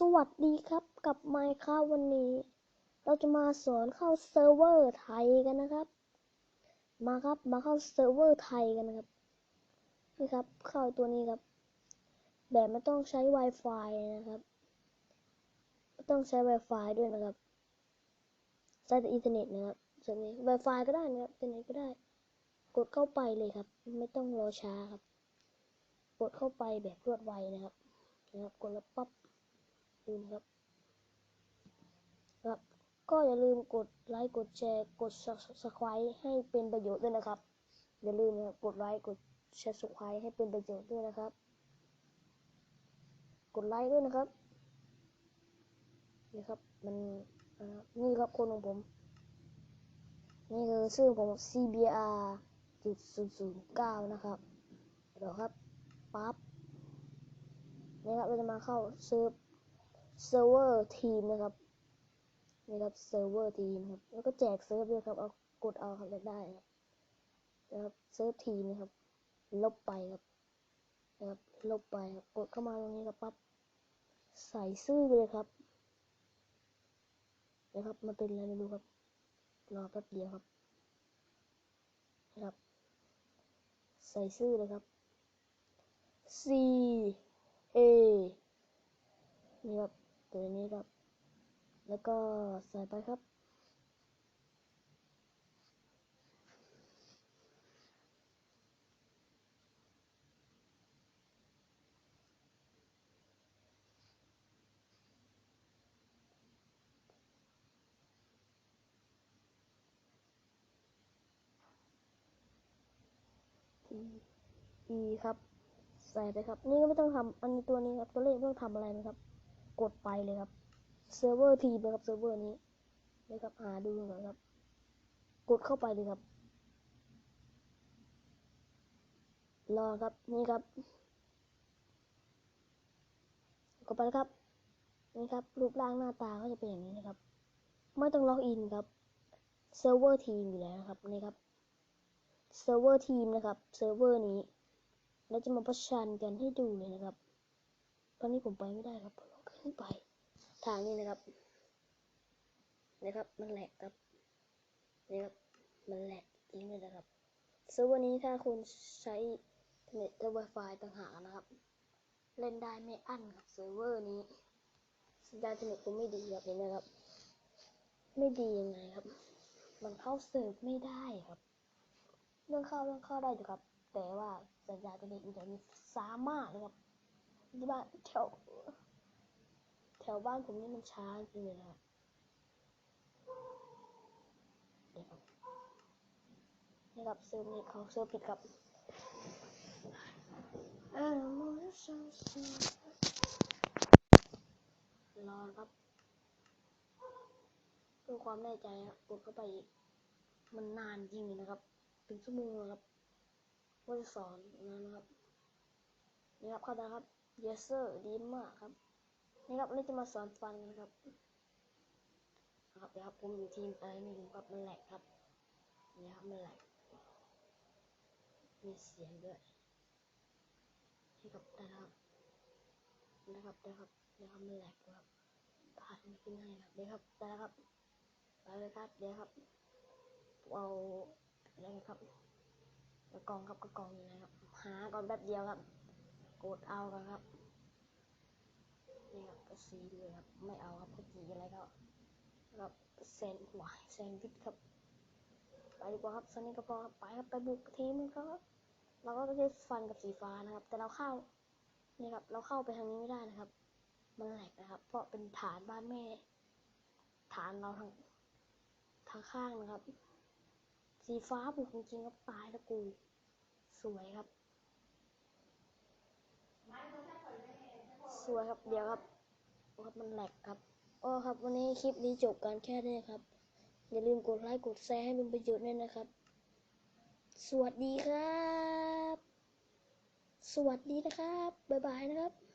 สวัสดีครับกับไมค์ครับวันนี้ เราจะมาสอนเข้าเซิร์ฟเวอร์ไทยกันนะครับ มาครับมาเข้าเซิร์ฟเวอร์ไทยกันนะครับนี่ครับ เข้าตัวนี้ครับ แบบไม่ต้องใช้ Wi-Fi นะครับไม่ต้องใช้ Wi-Fi ด้วยนะครับใช้แต่อินเทอร์เน็ตนะครับส่วนนี้ Wi-Fi ก็ได้นะครับอินเทอร์เน็ตก็ได้ กดเข้าไปเลยครับ ไม่ต้องรอช้าครับ กดเข้าไปแบบรวดไวนะครับนะครับกดแล้วปั๊บ ดูนะครับครับ ก็อย่าลืมกดไลค์กดแชร์กด subscribe ให้เป็นประโยชน์ด้วยนะครับ อย่าลืมนะครับกดไลค์กดแชร์ subscribe ให้เป็นประโยชน์ด้วยนะครับ กดไลค์ด้วยนะครับนี่ครับมันนี่ครับคนของผม นี่คือชื่อผม CBR จุดศูนย์ศูนย์เก้านะครับเดี๋ยวครับปั๊บนี่ครับเราจะมาเข้าเซิร์ฟ เซิร์ฟเวอร์ทีมนะครับนี่ครับเซิร์ฟเวอร์ทีมครับ แล้วก็แจกเซิร์ฟด้วยครับ เอากดเอาครับได้ครับนะครับเซิร์ฟทีมนะครับ ลบไปครับนะครับ ลบไปครับ กดเข้ามาตรงนี้ครับปั๊บ ใส่ชื่อเลยครับ นะครับ มันเป็นอะไรไม่รู้ครับ รอแป๊บเดียวครับ นะครับ ใส่ชื่อเลยครับ C A นี่ครับ ตัวนี้ครับ แล้วก็ใส่ไปครับ T E ครับ ใส่ไปครับ นี่ก็ไม่ต้องทำอันนี้ตัวนี้ครับ ตัวเลขไม่ต้องทำอะไรนะครับ กดไปเลยครับเซิร์ฟเวอร์ทีนะครับเซิร์ฟเวอร์นี้นะครับหาดูหน่อยครับ กดเข้าไปเลยครับ รอครับนี่ครับกดไปแล้วครับนี่ครับ รูปร่างหน้าตาก็จะเป็นอย่างนี้นะครับ ไม่ต้องล็อกอินครับเซิร์ฟเวอร์ทีมอยู่แล้วนะครับนี่ครับเซิร์ฟเวอร์ทีมนะครับเซิร์ฟเวอร์นี้เราจะมาประชันกันให้ดูเลยนะครับ ตอนนี้ผมไปไม่ได้ครับ ขึ้นไป ทางนี้นะครับ นะครับ มันแหลกครับนี่ครับ มันแหลกจริงเลยนะครับเซิร์ฟเวอร์นี้ถ้าคุณใช้เน็ตและ Wi-Fi ต่างหากนะครับ เล่นได้ไม่อั้นครับเซิร์ฟเวอร์นี้สัญญาณอินเน็ตผมไม่ดีครับเห็นไหมครับ ไม่ดียังไงครับ มันเข้าเซิร์ฟไม่ได้ครับ เรื่องเข้าเรื่องเข้าได้อยู่ครับ แต่ว่าสัญญาณอินเน็ตอินเทอร์เน็ตสามารถนะครับที่บ้านแถวแถวบ้านผมนี่มันช้าจริงเลยนะเดี๋ยวนี่ครับเซิร์ฟนี้เขาเซิร์ฟผิดครับเออรอครับเพื่อความแน่ใจครับกดเข้าไปอีกมันนานจริงนะครับถึงชั่วโมงครับว่าจะสอนนะนะครับนี่ครับเข้าใจครับ yes sir ดีมากครับ นี่ครับวันนี้จะมาสอนฟันกันะครับครับเดี๋ยวครับผมอยู่ทีมอะไรไม่รู้ครับมันแหลกครับนี่ครับมันแหลกมีเสียงด้วยนี่ครับได้ครับนะครับได้ครับได้ครับมันแหลกครับผ่านไม่ขึ้นให้ครับเดี๋ยวครับได้ครับไปเลยครับเดี๋ยวครับเอาอะไรครับกระกองครับกระกองอยู่ไหนครับหาก่อนแป๊บเดียวครับ กดเอากันครับ นี่ครับก็ซีเลยครับ ไม่เอาครับก็จีอะไรก็ครับเซนหวายแซนวิชครับ ไปดีกว่าครับสนี้ก็พอครับไปครับไปบุกทีมมันครับเราก็จะฟันกับสีฟ้านะครับ แต่เราเข้านี่ครับ เราเข้าไปทางนี้ไม่ได้นะครับ มันแหลกนะครับ เพราะเป็นฐานบ้านแม่ ฐานเราทางทางข้างนะครับ สีฟ้าบุกจริงๆครับตายแล้วกู สวยครับ สวยครับ เดี๋ยวครับครับมันแหลกครับอ๋อครับ วันนี้คลิปนี้จบกันแค่นี้ครับ อย่าลืมกดไลค์กดแชร์ให้เป็นประโยชน์ด้วยนะครับ สวัสดีครับ สวัสดีนะครับ บ๊ายบายนะครับ